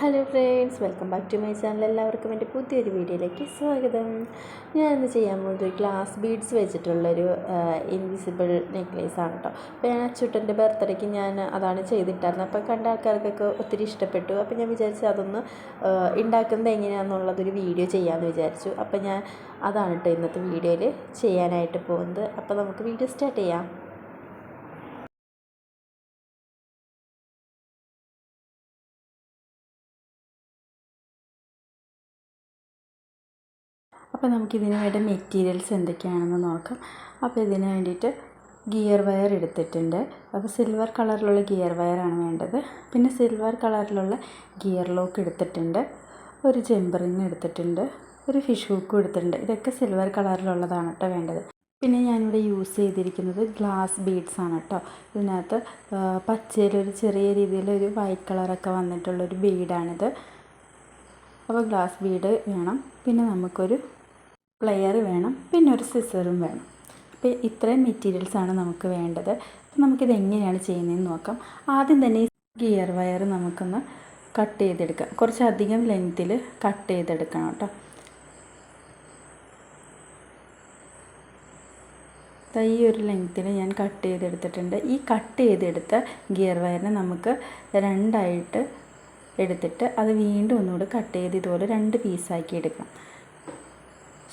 Hello friends welcome back to my channel എല്ലാവർക്കും എന്റെ പുതിയൊരു വീഡിയോയിലേക്ക് സ്വാഗതം. ഞാൻ ഇന്ന് ചെയ്യാൻ പോകുന്നത് ഗ്ലാസ് ബീഡ്സ് വെച്ചിട്ടുള്ളൊരു ഇൻവിസിബിൾ നെക്ലേസ് ആണ് കേട്ടോ അപ്പോൾ ഞാൻ അച്ചുട്ടന്റെ ബർത്ത്ഡേക്ക് ഞാൻ അതാണ് ചെയ്തിട്ടായിരുന്നത്. അപ്പോൾ കണ്ട ആൾക്കാർക്കൊക്കെ ഒത്തിരി ഇഷ്ടപ്പെട്ടു. അപ്പോൾ ഞാൻ വിചാരിച്ചു അതൊന്ന് ഉണ്ടാക്കുന്നത് എങ്ങനെയാണെന്നുള്ളതൊരു വീഡിയോ ചെയ്യാമെന്ന് വിചാരിച്ചു. അപ്പോൾ ഞാൻ അതാണ് കേട്ടോ ഇന്നത്തെ വീഡിയോയിൽ ചെയ്യാനായിട്ട് പോകുന്നത്. അപ്പോൾ നമുക്ക് വീഡിയോ സ്റ്റാർട്ട് ചെയ്യാം. അപ്പോൾ നമുക്കിതിന് വേണ്ട മെറ്റീരിയൽസ് എന്തൊക്കെയാണെന്ന് നോക്കാം. അപ്പോൾ ഇതിന് വേണ്ടിയിട്ട് ഗിയർ വയർ എടുത്തിട്ടുണ്ട്. അപ്പോൾ സിൽവർ കളറിലുള്ള ഗിയർ വയറാണ് വേണ്ടത്. പിന്നെ സിൽവർ കളറിലുള്ള ഗിയർ ലോക്ക് എടുത്തിട്ടുണ്ട്. ഒരു ജെമ്പറിങ് എടുത്തിട്ടുണ്ട്. ഒരു ഫിഷ് ഹൂക്കും എടുത്തിട്ടുണ്ട്. ഇതൊക്കെ സിൽവർ കളറിലുള്ളതാണ് കേട്ടോ വേണ്ടത്. പിന്നെ ഞാനിവിടെ യൂസ് ചെയ്തിരിക്കുന്നത് ഗ്ലാസ് ബീഡ്സ് ആണ് കേട്ടോ. ഇതിനകത്ത് പച്ചയിലൊരു ചെറിയ രീതിയിലൊരു വൈറ്റ് കളറൊക്കെ വന്നിട്ടുള്ളൊരു ബീഡാണിത്. അപ്പോൾ ഗ്ലാസ് ബീഡ് വേണം. പിന്നെ നമുക്കൊരു പ്ലെയർ വേണം പിന്നെ ഒരു സിസറും വേണം. അപ്പോൾ ഇത്രയും മെറ്റീരിയൽസാണ് നമുക്ക് വേണ്ടത്. അപ്പോൾ നമുക്കിത് എങ്ങനെയാണ് ചെയ്യുന്നതെന്ന് നോക്കാം. ആദ്യം തന്നെ ഗിയർ വയർ നമുക്കൊന്ന് കട്ട് ചെയ്തെടുക്കാം. കുറച്ചധികം ലെങ്ത്തിൽ കട്ട് ചെയ്തെടുക്കണം കേട്ടോ. ഈ ഒരു ലെങ്ത്തിൽ ഞാൻ കട്ട് ചെയ്തെടുത്തിട്ടുണ്ട്. ഈ കട്ട് ചെയ്തെടുത്ത ഗിയർ വയറിനെ നമുക്ക് രണ്ടായിട്ട് എടുത്തിട്ട് അത് വീണ്ടും ഒന്നുകൂടി കട്ട് ചെയ്ത് ഇതുപോലെ രണ്ട് പീസാക്കി എടുക്കണം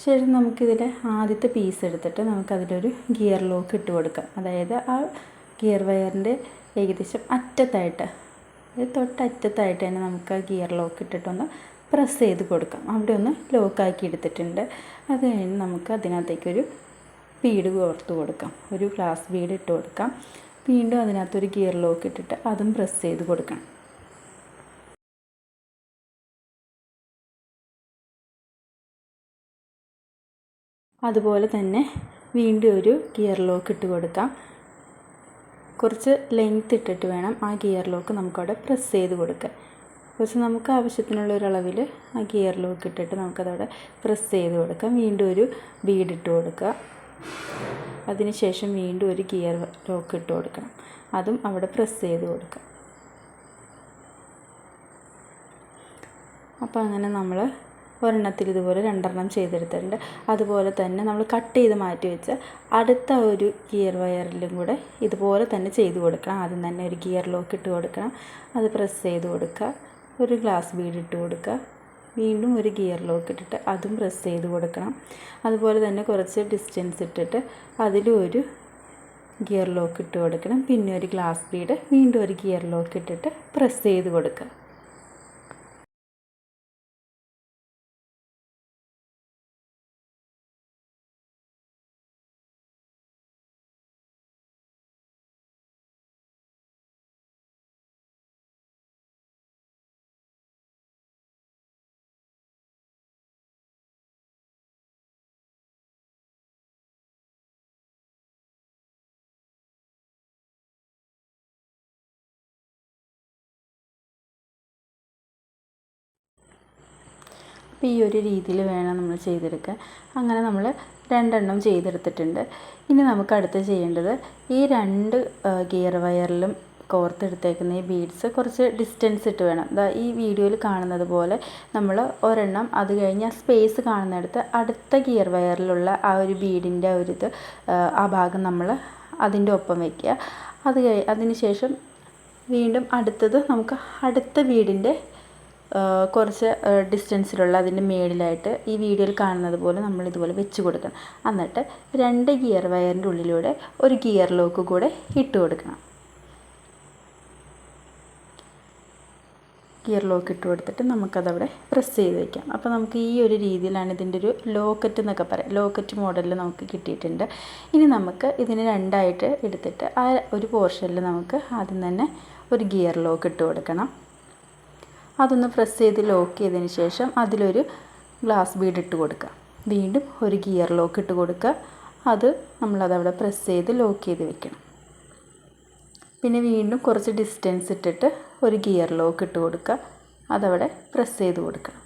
ശേഷം നമുക്കിതിൽ ആദ്യത്തെ പീസ് എടുത്തിട്ട് നമുക്കതിലൊരു ഗിയർ ലോക്ക് ഇട്ട് കൊടുക്കാം. അതായത് ആ ഗിയർ വയറിന്റെ ഏകദേശം അറ്റത്തായിട്ട് അതായത് തൊട്ടറ്റത്തായിട്ട് തന്നെ നമുക്ക് ആ ഗിയർ ലോക്ക് ഇട്ടിട്ടൊന്ന് പ്രസ് ചെയ്ത് കൊടുക്കാം. അവിടെ ഒന്ന് ലോക്കാക്കി എടുത്തിട്ടുണ്ട്. അത് കഴിഞ്ഞ് നമുക്ക് അതിനകത്തേക്കൊരു ബീഡ് കോർത്ത് കൊടുക്കാം. ഒരു ഗ്ലാസ് ബീഡ് ഇട്ട് കൊടുക്കാം. വീണ്ടും അതിനകത്തൊരു ഗിയർ ലോക്ക് ഇട്ടിട്ട് അതും പ്രസ് ചെയ്ത് കൊടുക്കണം. അതുപോലെ തന്നെ വീണ്ടും ഒരു ഗിയർ ലോക്ക് ഇട്ട് കൊടുക്കാം. കുറച്ച് ലെങ്ത് ഇട്ടിട്ട് വേണം ആ ഗിയർ ലോക്ക് നമുക്കവിടെ പ്രസ് ചെയ്ത് കൊടുക്കാൻ. കുറച്ച് നമുക്ക് ആവശ്യത്തിനുള്ള ഒരളവിൽ ആ ഗിയർ ലോക്ക് ഇട്ടിട്ട് നമുക്കതവിടെ പ്രസ് ചെയ്ത് കൊടുക്കാം. വീണ്ടും ഒരു ബീഡ് ഇട്ട് കൊടുക്കുക. അതിനുശേഷം വീണ്ടും ഒരു ഗിയർ ലോക്ക് ഇട്ട് കൊടുക്കണം. അതും അവിടെ പ്രസ് ചെയ്ത് കൊടുക്കാം. അപ്പോൾ അങ്ങനെ നമ്മൾ ഒരെണ്ണത്തിൽ ഇതുപോലെ രണ്ടെണ്ണം ചെയ്തെടുത്തിട്ടുണ്ട്. അതുപോലെ തന്നെ നമ്മൾ കട്ട് ചെയ്ത് മാറ്റി വെച്ച അടുത്ത ഒരു ഗിയർ വയറിലും കൂടെ ഇതുപോലെ തന്നെ ചെയ്ത് കൊടുക്കണം. ആദ്യം തന്നെ ഒരു ഗിയർ ലോക്ക് ഇട്ട് കൊടുക്കണം. അത് പ്രസ് ചെയ്ത് കൊടുക്കുക. ഒരു ഗ്ലാസ് ബീഡ് ഇട്ട് കൊടുക്കുക. വീണ്ടും ഒരു ഗിയർ ലോക്ക് ഇട്ടിട്ട് അതും പ്രസ് ചെയ്ത് കൊടുക്കണം. അതുപോലെ തന്നെ കുറച്ച് ഡിസ്റ്റൻസ് ഇട്ടിട്ട് അതിലും ഒരു ഗിയർ ലോക്ക് ഇട്ട് കൊടുക്കണം. പിന്നെ ഒരു ഗ്ലാസ് ബീഡ് വീണ്ടും ഒരു ഗിയർ ലോക്ക് ഇട്ടിട്ട് പ്രസ് ചെയ്ത് കൊടുക്കുക. അപ്പോൾ ഈ ഒരു രീതിയിൽ വേണം നമ്മൾ ചെയ്തെടുക്കാൻ. അങ്ങനെ നമ്മൾ രണ്ടെണ്ണം ചെയ്തെടുത്തിട്ടുണ്ട്. ഇനി നമുക്ക് അടുത്ത് ചെയ്യേണ്ടത് ഈ രണ്ട് ഗിയർ വയറിലും കോർത്തെടുത്തേക്കുന്ന ഈ ബീഡ്സ് കുറച്ച് ഡിസ്റ്റൻസ് ഇട്ട് വേണം. ഇതാ ഈ വീഡിയോയിൽ കാണുന്നത് പോലെ നമ്മൾ ഒരെണ്ണം അത് കഴിഞ്ഞ് ആ സ്പേസ് കാണുന്നിടത്ത് അടുത്ത ഗിയർ വയറിലുള്ള ആ ഒരു ബീഡിന്റെ ഒരു ഇത് ആ ഭാഗം നമ്മൾ അതിന്റെ ഒപ്പം വയ്ക്കുക അത് കഴി അതിന് ശേഷം വീണ്ടും അടുത്തത് നമുക്ക് അടുത്ത ബീഡിന്റെ കുറച്ച് ഡിസ്റ്റൻസിലുള്ള അതിന്റെ മേളിലായിട്ട് ഈ വീഡിയോയിൽ കാണുന്നത് പോലെ നമ്മൾ ഇതുപോലെ വെച്ച് കൊടുക്കണം. എന്നിട്ട് രണ്ട് ഗിയർ വയറിന്റെ ഉള്ളിലൂടെ ഒരു ഗിയർ ലോക്ക് കൂടെ ഇട്ട് കൊടുക്കണം. ഗിയർ ലോക്ക് ഇട്ട് കൊടുത്തിട്ട് നമുക്കതവിടെ പ്രസ് ചെയ്ത് വയ്ക്കാം അപ്പോൾ നമുക്ക് ഈ ഒരു രീതിയിലാണ് ഇതിന്റെ ഒരു ലോക്കറ്റ് എന്നൊക്കെ പറയാം. ലോക്കറ്റ് മോഡലിൽ നമുക്ക് കിട്ടിയിട്ടുണ്ട്. ഇനി നമുക്ക് ഇതിന് രണ്ടായിട്ട് എടുത്തിട്ട് ആ ഒരു പോർഷനിൽ നമുക്ക് ആദ്യം തന്നെ ഒരു ഗിയർ ലോക്ക് ഇട്ട് കൊടുക്കണം. അതൊന്ന് പ്രസ് ചെയ്ത് ലോക്ക് ചെയ്തതിന് ശേഷം അതിലൊരു ഗ്ലാസ് ബീഡ് ഇട്ട് കൊടുക്കുക. വീണ്ടും ഒരു ഗിയർ ലോക്ക് ഇട്ട് കൊടുക്കുക. അത് നമ്മളതവിടെ പ്രസ് ചെയ്ത് ലോക്ക് ചെയ്ത് വെക്കണം. പിന്നെ വീണ്ടും കുറച്ച് ഡിസ്റ്റൻസ് ഇട്ടിട്ട് ഒരു ഗിയർ ലോക്ക് ഇട്ട് കൊടുക്കുക. അതവിടെ പ്രസ് ചെയ്ത് കൊടുക്കണം.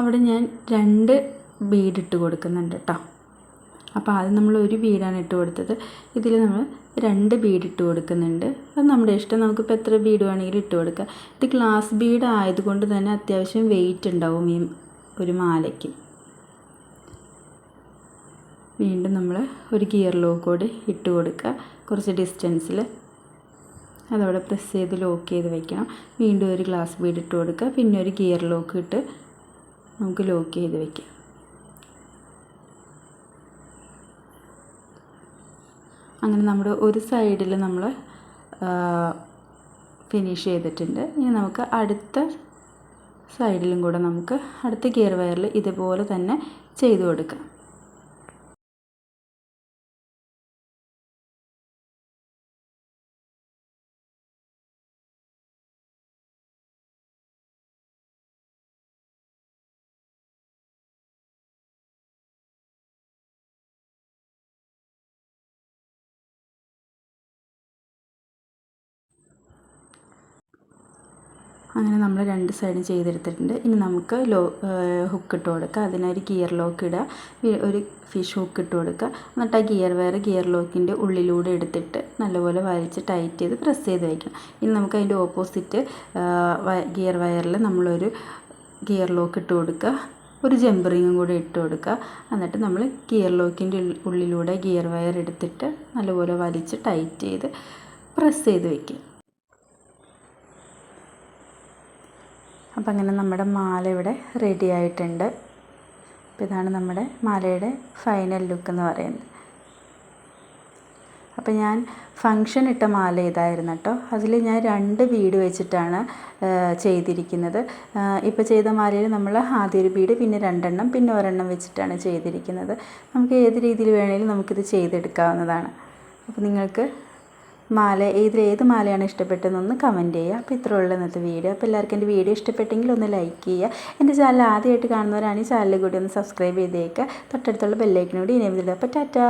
അവിടെ ഞാൻ രണ്ട് ബീഡ് ഇട്ട് കൊടുക്കുന്നുണ്ട് കേട്ടോ അപ്പോൾ ആദ്യം നമ്മൾ ഒരു ബീഡാണ് ഇട്ട് കൊടുത്തത്. ഇതിൽ നമ്മൾ രണ്ട് ബീഡ് ഇട്ട് കൊടുക്കുന്നുണ്ട്. അത് നമ്മുടെ ഇഷ്ടം. നമുക്കിപ്പോൾ എത്ര ബീഡ് വേണമെങ്കിലും ഇട്ട് കൊടുക്കാം. ഇത് ഗ്ലാസ് ബീഡ് ആയതുകൊണ്ട് തന്നെ അത്യാവശ്യം വെയിറ്റ് ഉണ്ടാവും ഈ ഒരു മാലയ്ക്ക്. വീണ്ടും നമ്മൾ ഒരു ഗിയർ ലോക്ക് കൂടി ഇട്ട് കൊടുക്കുക. കുറച്ച് ഡിസ്റ്റൻസിൽ അതവിടെ പ്രസ് ചെയ്ത് ലോക്ക് ചെയ്ത് വയ്ക്കണം വീണ്ടും ഒരു ഗ്ലാസ് ബീഡ് ഇട്ട് കൊടുക്കുക. പിന്നെ ഒരു ഗിയർ ലോക്ക് ഇട്ട് നമുക്ക് ലോക്ക് ചെയ്ത് വെക്കാം. അങ്ങനെ നമ്മുടെ ഒരു സൈഡിൽ നമ്മൾ ഫിനിഷ് ചെയ്തിട്ടുണ്ട്. ഇനി നമുക്ക് അടുത്ത സൈഡിലും കൂടെ നമുക്ക് അടുത്ത ഗിയർ വയറിൽ ഇതുപോലെ തന്നെ ചെയ്തു കൊടുക്കാം. അങ്ങനെ നമ്മൾ രണ്ട് സൈഡും ചെയ്തെടുത്തിട്ടുണ്ട്. ഇനി നമുക്ക് ലോ ഹുക്ക് ഇട്ട് കൊടുക്കുക അതിനൊരു ഗിയർ ലോക്ക് ഇടുക. ഒരു ഫിഷ് ഹുക്ക് ഇട്ട് കൊടുക്കുക. എന്നിട്ട് ആ ഗിയർ വയർ ഗിയർ ലോക്കിന്റെ ഉള്ളിലൂടെ എടുത്തിട്ട് നല്ലപോലെ വലിച്ച് ടൈറ്റ് ചെയ്ത് പ്രസ് ചെയ്ത് വയ്ക്കണം ഇനി നമുക്ക് അതിന്റെ ഓപ്പോസിറ്റ് ഗിയർ വയറിൽ നമ്മളൊരു ഗിയർ ലോക്ക് ഇട്ട് കൊടുക്കുക. ഒരു ജംബറിങ്ങും കൂടി ഇട്ട് കൊടുക്കുക. എന്നിട്ട് നമ്മൾ ഗിയർ ലോക്കിന്റെ ഉള്ളിലൂടെ ഗിയർ വയർ എടുത്തിട്ട് നല്ലപോലെ വലിച്ച് ടൈറ്റ് ചെയ്ത് പ്രസ് ചെയ്ത് വയ്ക്കുക അപ്പം അങ്ങനെ നമ്മുടെ മാല ഇവിടെ റെഡി ആയിട്ടുണ്ട്. അപ്പോൾ ഇതാണ് നമ്മുടെ മാലയുടെ ഫൈനൽ ലുക്ക് എന്ന് പറയുന്നത്. അപ്പോൾ ഞാൻ ഫങ്ഷൻ ഇട്ട മാല ഇതായിരുന്നു കേട്ടോ. അതിൽ ഞാൻ രണ്ട് ബീഡ് വെച്ചിട്ടാണ് ചെയ്തിരിക്കുന്നത്. ഇപ്പോൾ ചെയ്ത മാലയിൽ നമ്മൾ ആദ്യ ഒരു ബീഡ് പിന്നെ രണ്ടെണ്ണം പിന്നെ ഒരെണ്ണം വെച്ചിട്ടാണ് ചെയ്തിരിക്കുന്നത്. നമുക്ക് ഏത് രീതിയിൽ വേണമെങ്കിലും നമുക്കിത് ചെയ്തെടുക്കാവുന്നതാണ്. അപ്പോൾ നിങ്ങൾക്ക് മാല ഇതിൽ ഏത് മാലയാണ് ഇഷ്ടപ്പെട്ടതെന്നൊന്ന് കമന്റ് ചെയ്യുക. അപ്പോൾ ഇത്ര ഉള്ള ഇന്നത്തെ വീഡിയോ അപ്പോൾ എല്ലാവർക്കും എന്റെ വീഡിയോ ഇഷ്ടപ്പെട്ടെങ്കിൽ ഒന്ന് ലൈക്ക് ചെയ്യുക. എന്റെ ചാനൽ ആദ്യമായിട്ട് കാണുന്നവരാണെങ്കിൽ ചാനൽ കൂടി ഒന്ന് സബ്സ്ക്രൈബ് ചെയ്തേക്കുക. തൊട്ടടുത്തുള്ള ബെല്ലൈക്കിനോട് ചെയ്തിടുക അപ്പോൾ ടാറ്റാ.